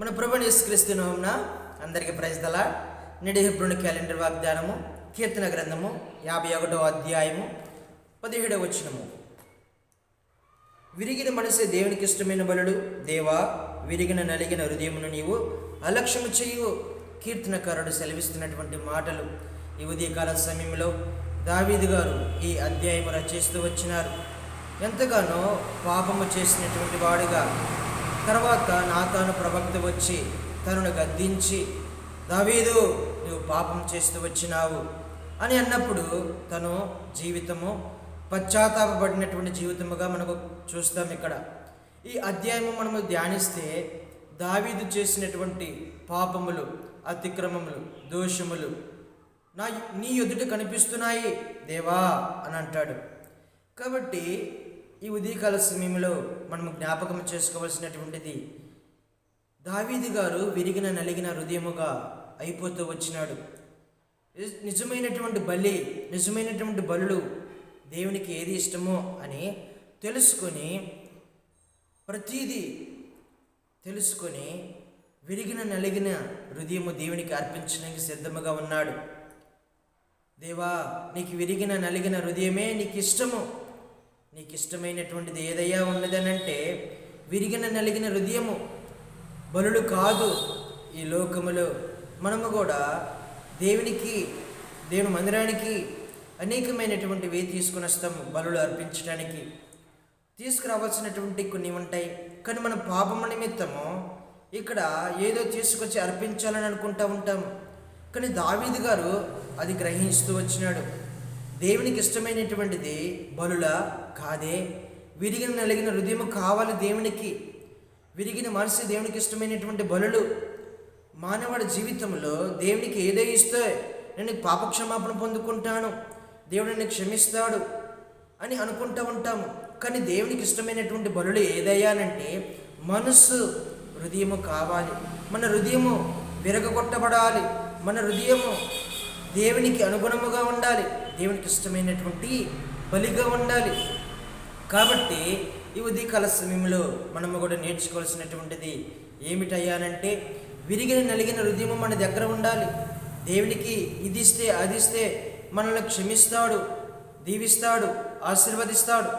మన ప్రభుని యేసుక్రీస్తు నామమున అందరికీ ప్రజల నేటి హెబ్రోని క్యాలెండర్ వాగ్దానము కీర్తన గ్రంథము యాభై ఒకటో అధ్యాయము పదిహేడవ వచనము. విరిగిన మనసే దేవునికి ఇష్టమైన బలుడు దేవా విరిగిన నలిగిన హృదయమును నీవు అలక్ష్యము చేయు. కీర్తనకారుడు సెలవిస్తున్నటువంటి మాటలు ఈ ఉదయకాల సమయంలో దావీదు గారు ఈ అధ్యాయము రచిస్తూ వచ్చినారు. ఎంతగానో పాపము చేసినటువంటి వాడుగా తర్వాత నాతాను ప్రవక్త వచ్చి తనను గద్దించి దావీదు నువ్వు పాపం చేస్తూ వచ్చినావు అని అన్నప్పుడు తను జీవితము పశ్చాత్తాపడినటువంటి జీవితముగా మనకు చూస్తాం ఇక్కడ. ఈ అధ్యాయము మనము ధ్యానిస్తే దావీదు చేసినటువంటి పాపములు అతిక్రమములు దోషములు నా నీ ఎదుట కనిపిస్తున్నాయి దేవా అని అంటాడు. కాబట్టి ఈ ఉదయకాల సమయంలో మనము జ్ఞాపకం చేసుకోవలసినటువంటిది. దావీదు గారు విరిగిన నలిగిన హృదయముగా అయిపోతూ వచ్చినాడు. నిజ- నిజమైనటువంటి బలి నిజమైనటువంటి బలులు దేవునికి ఏది ఇష్టమో అని తెలుసుకొని ప్రతీది తెలుసుకొని విరిగిన నలిగిన హృదయము దేవునికి అర్పించడానికి సిద్ధముగా ఉన్నాడు. దేవా నీకు విరిగిన నలిగిన హృదయమే నీకు ఇష్టము. నీకు ఇష్టమైనటువంటిది ఏదయ్యా ఉన్నదనంటే విరిగిన నలిగిన హృదయము బలుడు కాదు ఈ లోకములో. మనము కూడా దేవునికి దేవుని మందిరానికి అనేకమైనటువంటివి తీసుకుని వస్తాము బలులు అర్పించడానికి తీసుకురావాల్సినటువంటి కొన్ని ఉంటాయి. కానీ మన పాపము నిమిత్తము ఇక్కడ ఏదో తీసుకొచ్చి అర్పించాలని అనుకుంటూ ఉంటాము. కానీ దావీదు గారు అది గ్రహిస్తూ వచ్చినాడు. దేవునికి ఇష్టమైనటువంటిది బలుల కాదే. విరిగిన నలిగిన హృదయం కావాలి దేవునికి. విరిగిన మనసు దేవునికి ఇష్టమైనటువంటి బలులు. మానవుడి జీవితంలో దేవునికి ఏదో ఇస్తే నేను పాపక్షమాపణ పొందుకుంటాను. దేవుడు నన్ను క్షమిస్తాడు అని అనుకుంటూ ఉంటాము. కానీ దేవునికి ఇష్టమైనటువంటి బలులు ఏదయ్యానంటే మనస్సు హృదయము కావాలి. మన హృదయము విరగగొట్టబడాలి. మన హృదయము దేవునికి అనుగుణముగా ఉండాలి. దేవునికి ఇష్టమైనటువంటి బలిగా ఉండాలి. కాబట్టి ఈ ఉదయకాల సమయంలో మనము కూడా నేర్చుకోవాల్సినటువంటిది ఏమిటయ్యానంటే విరిగిన నలిగిన హృదయం మన దగ్గర ఉండాలి. దేవునికి ఇది ఇస్తే అది ఇస్తే మనల్ని క్షమిస్తాడు దీవిస్తాడు ఆశీర్వదిస్తాడు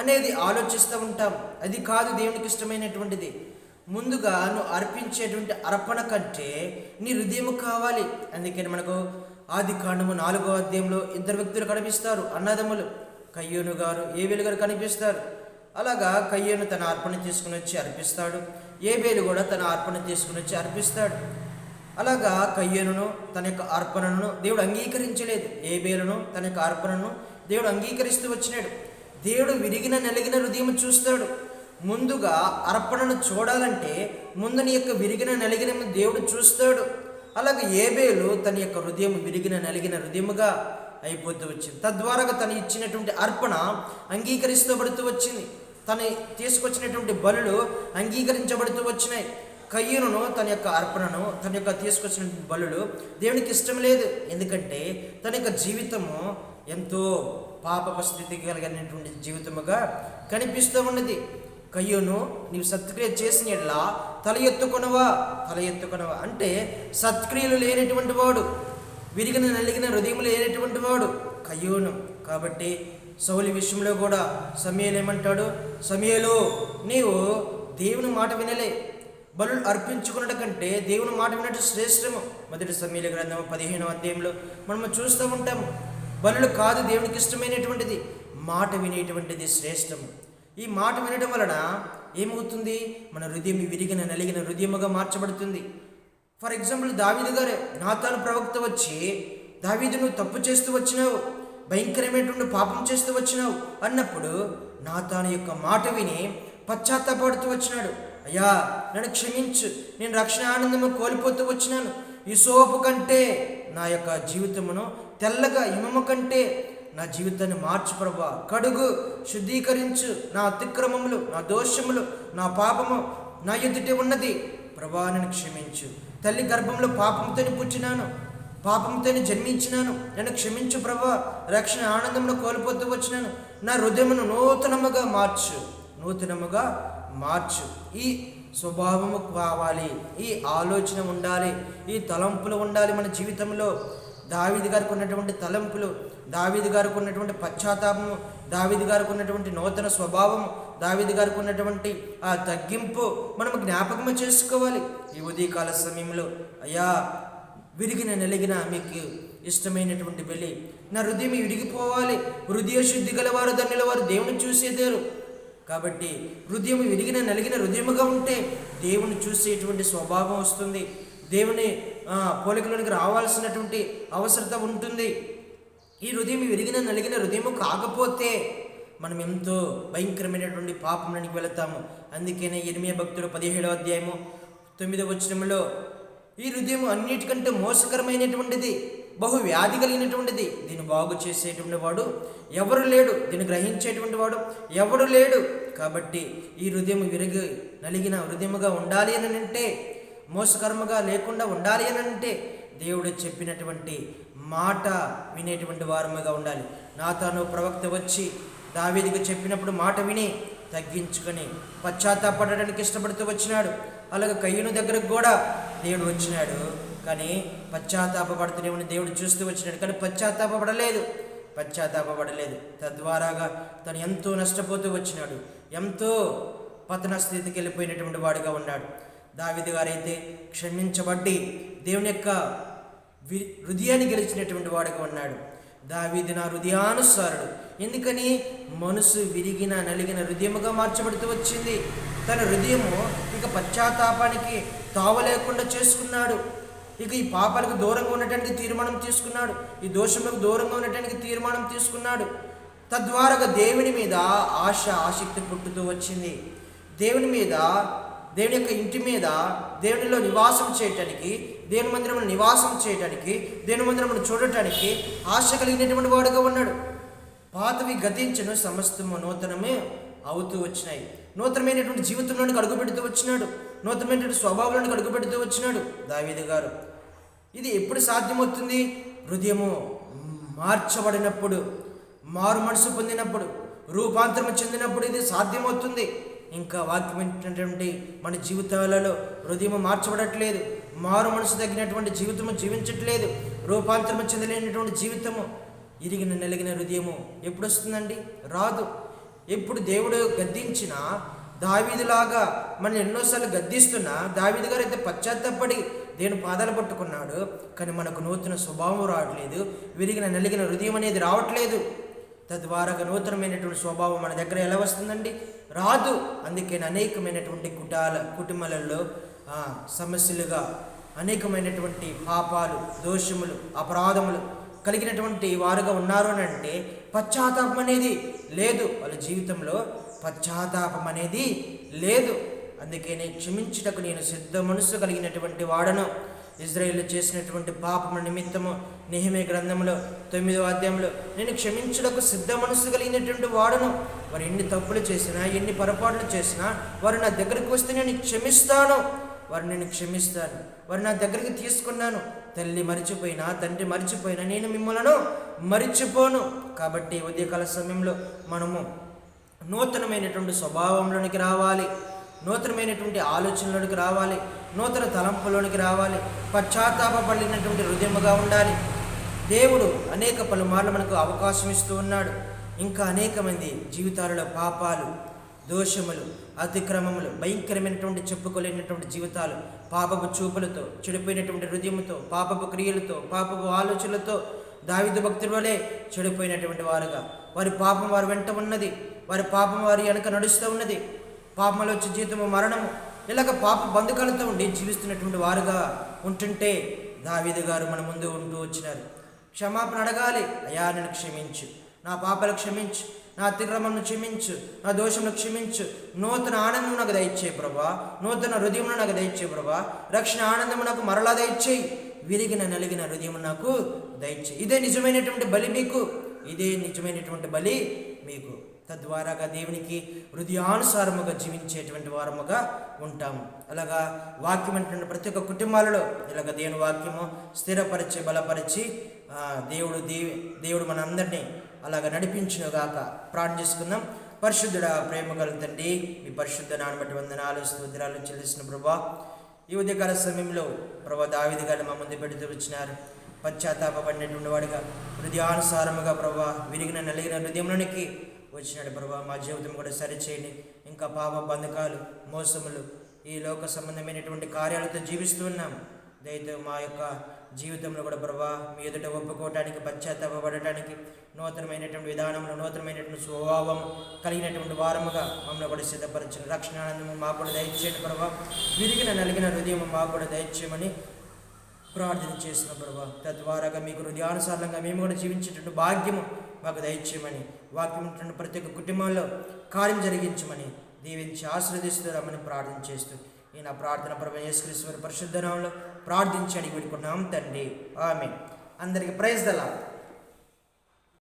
అనేది ఆలోచిస్తూ ఉంటాం. అది కాదు దేవునికి ఇష్టమైనటువంటిది. ముందుగా నువ్వు అర్పించేటువంటి అర్పణ కంటే నీ హృదయం కావాలి. అందుకని మనకు ఆది కాండము నాలుగో అధ్యాయంలో ఇద్దరు వ్యక్తులు కనిపిస్తారు అన్నదమ్ములు. కయ్యూను గారు ఏబేలు గారు కనిపిస్తారు. అలాగా కయ్యూను తన అర్పణ తీసుకుని వచ్చి అర్పిస్తాడు. ఏబేలు కూడా తన అర్పణ తీసుకుని వచ్చి అర్పిస్తాడు. అలాగా కయ్యనును తన యొక్క అర్పణను దేవుడు అంగీకరించలేదు. ఏబేలును తన యొక్క అర్పణను దేవుడు అంగీకరిస్తూ వచ్చినాడు. దేవుడు విరిగిన నలిగిన హృదయం చూస్తాడు. ముందుగా అర్పణను చూడాలంటే ముందు నీ యొక్క విరిగిన నలిగిన దేవుడు చూస్తాడు. అలాగే ఏబేలు తన యొక్క హృదయం విరిగిన నలిగిన హృదయముగా అయిపోతూ వచ్చింది. తద్వారా తను ఇచ్చినటువంటి అర్పణ అంగీకరిస్తబడుతూ వచ్చింది. తను తీసుకొచ్చినటువంటి బలులు అంగీకరించబడుతూ వచ్చినాయి. కయ్యూను తన యొక్క అర్పణను తన యొక్క తీసుకొచ్చిన బలులు దేవునికి ఇష్టం లేదు. ఎందుకంటే తన యొక్క జీవితము ఎంతో పాప స్థితి కలిగినటువంటి జీవితముగా కనిపిస్తూ ఉన్నది. కయ్యూను నీవు సత్క్రియ చేసిన ఎట్లా తల ఎత్తుకొనవా? తల ఎత్తుకొనవా? అంటే సత్క్రియలు లేనటువంటి వాడు. విరిగిన నలిగిన హృదయం లేనటువంటి వాడు కయ్యూను. కాబట్టి సౌలి విషయంలో కూడా సమయలు ఏమంటాడు? సమయలు నీవు దేవుని మాట వినలే. బలు అర్పించుకున్నట కంటే దేవుని మాట వినట్టు శ్రేష్టము. మొదటి సమీల గ్రంథం పదిహేను అధ్యాయంలో మనము చూస్తూ ఉంటాము. బలులు కాదు దేవునికి ఇష్టమైనటువంటిది. మాట వినేటువంటిది శ్రేష్టము. ఈ మాట వినడం వలన ఏమవుతుంది? మన హృదయం విరిగిన నలిగిన హృదయముగా మార్చబడుతుంది. ఫర్ ఎగ్జాంపుల్ దావీదు గారే నాతాను ప్రవక్త వచ్చి దావీదు నువ్వు తప్పు చేస్తూ వచ్చినావు భయంకరమైనటువంటి పాపం చేస్తూ వచ్చినావు అన్నప్పుడు నాతాను యొక్క మాట విని పశ్చాత్తాపడుతూ వచ్చినాడు. అయ్యా నన్ను క్షమించు నేను రక్షణ ఆనందము కోల్పోతూ వచ్చినాను. ఈ సోపు కంటే నా యొక్క జీవితమును తెల్లగా హిమము కంటే నా జీవితాన్ని మార్చు ప్రభా. కడుగు శుద్ధీకరించు నా అతిక్రమములు నా దోషములు నా పాపము నా ఎదుటే ఉన్నది. ప్రభా నన్ను క్షమించు. తల్లి గర్భంలో పాపంతోని పుట్టినాను. పాపంతోని జన్మించినాను. నన్ను క్షమించు ప్రభా. రక్షణ ఆనందంలో కోల్పోతూ వచ్చినాను. నా హృదయమును నూతనముగా మార్చు. నూతనముగా మార్చు. ఈ స్వభావము కావాలి. ఈ ఆలోచన ఉండాలి. ఈ తలంపులు ఉండాలి మన జీవితంలో. దావీది గారికి ఉన్నటువంటి తలంపులు దావీది గారికి ఉన్నటువంటి పశ్చాత్తాపము దావీది గారికి ఉన్నటువంటి నూతన స్వభావం దావిది గారికి ఉన్నటువంటి ఆ తగ్గింపు మనం జ్ఞాపకం చేసుకోవాలి. ఈ ఉదయకాల సమయంలో అయ్యా విరిగిన నలిగిన మీకు ఇష్టమైనటువంటి బలి నా హృదయం విరిగిపోవాలి. హృదయ శుద్ధి గలవారు ధన్యుల వారు దేవుని చూసేదేరు. కాబట్టి హృదయం విరిగిన నలిగిన హృదయముగా ఉంటే దేవుని చూసేటువంటి స్వభావం వస్తుంది. దేవుని పోలికలోనికి రావాల్సినటువంటి అవసరత ఉంటుంది. ఈ హృదయం విరిగిన నలిగిన హృదయము కాకపోతే మనం ఎంతో భయంకరమైనటువంటి పాపంలోనికి వెళతాము. అందుకనే ఎనిమిది భక్తుడు పదిహేడవ అధ్యాయము తొమ్మిదవ వచనంలో ఈ హృదయం అన్నిటికంటే మోసకరమైనటువంటిది బహు వ్యాధి కలిగినటువంటిది. దీన్ని బాగు చేసేటువంటి వాడు ఎవరు లేడు. దీన్ని గ్రహించేటువంటి వాడు ఎవడు లేడు. కాబట్టి ఈ హృదయం విరిగి నలిగిన హృదయముగా ఉండాలి అని అంటే మోసకర్మగా లేకుండా ఉండాలి అని అంటే దేవుడు చెప్పినటువంటి మాట వినేటువంటి వారముగా ఉండాలి. నా ప్రవక్త వచ్చి దావీదికి చెప్పినప్పుడు మాట విని తగ్గించుకొని పశ్చాత్తాపడడానికి ఇష్టపడుతూ వచ్చినాడు. అలాగే కయ్యను దగ్గరకు కూడా దేవుడు వచ్చినాడు. కానీ పశ్చాత్తాపడుతూనే దేవుడు చూస్తూ వచ్చినాడు. కానీ పశ్చాత్తాపడలేదు పశ్చాత్తాపడలేదు తద్వారాగా తను ఎంతో నష్టపోతూ వచ్చినాడు. ఎంతో పతన స్థితికి వెళ్ళిపోయినటువంటి వాడిగా ఉన్నాడు. దావిది గారైతే క్షమించబట్టి దేవుని యొక్క వి హృదయాన్ని గెలిచినటువంటి వాడుగా ఉన్నాడు. దావీది నా హృదయానుసారుడు. ఎందుకని? మనసు విరిగిన నలిగిన హృదయముగా మార్చబడుతూ వచ్చింది. తన హృదయము ఇక పశ్చాత్తాపానికి తావలేకుండా చేసుకున్నాడు. ఇక ఈ పాపాలకు దూరంగా ఉండటానికి తీర్మానం తీసుకున్నాడు. ఈ దోషములకు దూరంగా ఉండటానికి తీర్మానం తీసుకున్నాడు. తద్వారా దేవుని మీద ఆశ ఆసక్తి పుట్టుతూ వచ్చింది. దేవుని మీద దేవుని యొక్క ఇంటి మీద దేవునిలో నివాసం చేయటానికి దేవుని మందిరమును నివాసం చేయటానికి దేవుని మందిరమును చూడటానికి ఆశ కలిగినటువంటి వాడుగా ఉన్నాడు. పాతవి గతించను సమస్తము నూతనమే అవుతూ వచ్చినాయి. నూతనమైనటువంటి జీవితంలోనికి అడుగుపెడుతూ వచ్చినాడు. నూతనమైనటువంటి స్వభావంలోనికి అడుగుపెడుతూ వచ్చినాడు దావీదు గారు. ఇది ఎప్పుడు సాధ్యమవుతుంది? హృదయము మార్చబడినప్పుడు మారు మనసు పొందినప్పుడు రూపాంతరం చెందినప్పుడు ఇది సాధ్యమవుతుంది. ఇంకా వాక్యం ఏంటంటే మన జీవితాలలో హృదయం మార్చబడట్లేదు మారు మనసు తగినటువంటి జీవితము జీవించట్లేదు రూపాంతరము చెందలేనటువంటి జీవితము. ఇరిగిన నలిగిన హృదయము ఎప్పుడు వస్తుందండి రాదు. ఎప్పుడు దేవుడు గద్దించిన దావీదులాగా మనం ఎన్నోసార్లు గద్దిస్తున్నా దావీదు గారు అయితే పశ్చాత్తపడి దేవుని పాదాలు పట్టుకున్నాడు. కానీ మనకు నూతన స్వభావం రావట్లేదు విరిగిన నలిగిన హృదయం అనేది రావట్లేదు. తద్వారాగా నూతనమైనటువంటి స్వభావం మన దగ్గర ఎలా వస్తుందండి? రాదు. అందుకే అనేకమైనటువంటి కుటాల కుటుంబాలలో సమస్యలుగా అనేకమైనటువంటి పాపాలు దోషములు అపరాధములు కలిగినటువంటి వారుగా ఉన్నారు అని అంటే పశ్చాత్తాపం అనేది లేదు. వాళ్ళ జీవితంలో పశ్చాత్తాపం అనేది లేదు. అందుకే నేను క్షమించుటకు నేను సిద్ధ మనసు కలిగినటువంటి వాడను. ఇజ్రాయేల్ చేసినటువంటి పాపము నిమిత్తము నిహిమే గ్రంథంలో తొమ్మిదో అధ్యాయంలో నేను క్షమించుటకు సిద్ధ మనసు కలిగినటువంటి వాడను. వారు ఎన్ని తప్పులు చేసినా ఎన్ని పొరపాట్లు చేసినా వారు నా దగ్గరికి వస్తే నేను క్షమిస్తాను. వారు నేను క్షమిస్తాను వారు నా దగ్గరికి తీసుకున్నాను. తల్లి మరిచిపోయినా తండ్రి మరిచిపోయినా నేను మిమ్మలను మరిచిపోను. కాబట్టి ఉదయకాల సమయంలో మనము నూతనమైనటువంటి స్వభావంలోనికి రావాలి. నూతనమైనటువంటి ఆలోచనలోనికి రావాలి. నూతన తలంపులోనికి రావాలి. పశ్చాత్తాపడినటువంటి హృదయముగా ఉండాలి. దేవుడు అనేక పలుమార్లు మనకు అవకాశం ఇస్తూ ఉన్నాడు. ఇంకా అనేక మంది జీవితాలలో పాపాలు దోషములు అతిక్రమములు భయంకరమైనటువంటి చెప్పుకోలేనటువంటి జీవితాలు పాపపు చూపులతో చెడిపోయినటువంటి హృదయముతో పాపపు క్రియలతో పాపపు ఆలోచనలతో దావిదు భక్తుల వలె చెడిపోయినటువంటి వారుగా. వారి పాపం వారి వెంట ఉన్నది. వారి పాపం వారి వెనక నడుస్తూ ఉన్నది. పాపంలో వచ్చే జీతము మరణము. ఇలాగ పాప బంధుకాలతో ఉండి జీవిస్తున్నటువంటి వారుగా ఉంటుంటే దావీదు గారు మన ముందు ఉంటూ వచ్చినారు. క్షమాపణ అడగాలి. అయ్యా నన్ను క్షమించు. నా పాపలు క్షమించు. నా అతిక్రమను క్షమించు. నా దోషమును క్షమించు. నూతన ఆనందం నాకు దయచే ప్రభా. నూతన హృదయమును నాకు దయచే ప్రభా. రక్షణ ఆనందము నాకు మరలా దయచేయి. విరిగిన నలిగిన హృదయం నాకు దయచేయి. ఇదే నిజమైనటువంటి బలి మీకు. ఇదే నిజమైనటువంటి బలి మీకు. తద్వారాగా దేవునికి హృదయానుసారముగా జీవించేటువంటి వారముగా ఉంటాము. అలాగా వాక్యం అంటున్న ప్రతి ఒక్క కుటుంబాలలో ఇలాగ దేవుని వాక్యము స్థిరపరిచి బలపరిచి దేవుడు దేవి దేవుడు మనందరినీ అలాగ నడిపించుగాక ప్రార్థన చేసుకుందాం. పరిశుద్ధుడా ప్రేమ గల మీ పరిశుద్ధ నానబట్టి వందనాలు స్తోత్రాలు చెల్లిసిన ప్రభా ఈ ఉదయకాల సమయంలో ప్రభా దావిది గారు మా ముందు పెడుతూ వచ్చినారు. పశ్చాత్తాపడినటువంటి వాడిగా హృదయానుసారముగా ప్రభా విరిగిన నలిగిన హృదయంలోనికి వచ్చినాడు ప్రభా మా జీవితం కూడా సరిచేయండి. ఇంకా పాప బంధకాలు మోసములు ఈ లోక సంబంధమైనటువంటి కార్యాలతో జీవిస్తున్నాం దయతో మా యొక్క జీవితంలో కూడా ప్రభా మీ ఎదుట ఒప్పుకోవటానికి పశ్చాత్తాపడటానికి నూతనమైనటువంటి విధానంలో నూతనమైనటువంటి స్వభావం కలిగినటువంటి వారముగా మమ్మల్ని కూడా సిద్ధపరిచిన రక్షణానందము మాకు కూడా దయచేయండి ప్రభా. విరిగిన నలిగిన హృదయం మాకు కూడా దయచేయమని ప్రార్థన చేసిన ప్రభా తద్వారాగా మీకు హృదయానుసారంగా మేము కూడా జీవించేటువంటి భాగ్యము మాకు దయచేయమని వాక్యం ఉంటున్న ప్రతి ఒక్క కుటుంబంలో కార్యం జరిగించమని దీవించి ఆశ్రదిస్తున్నామని ప్రార్థన చేస్తూ ఈ నా ప్రార్థన ప్రభు యేసుక్రీశ్వర పరిశుద్ధనామంలో ప్రార్థించి అడిగి పెట్టుకున్నాం తండ్రి. ఆమె అందరికి ప్రైజ్ దలా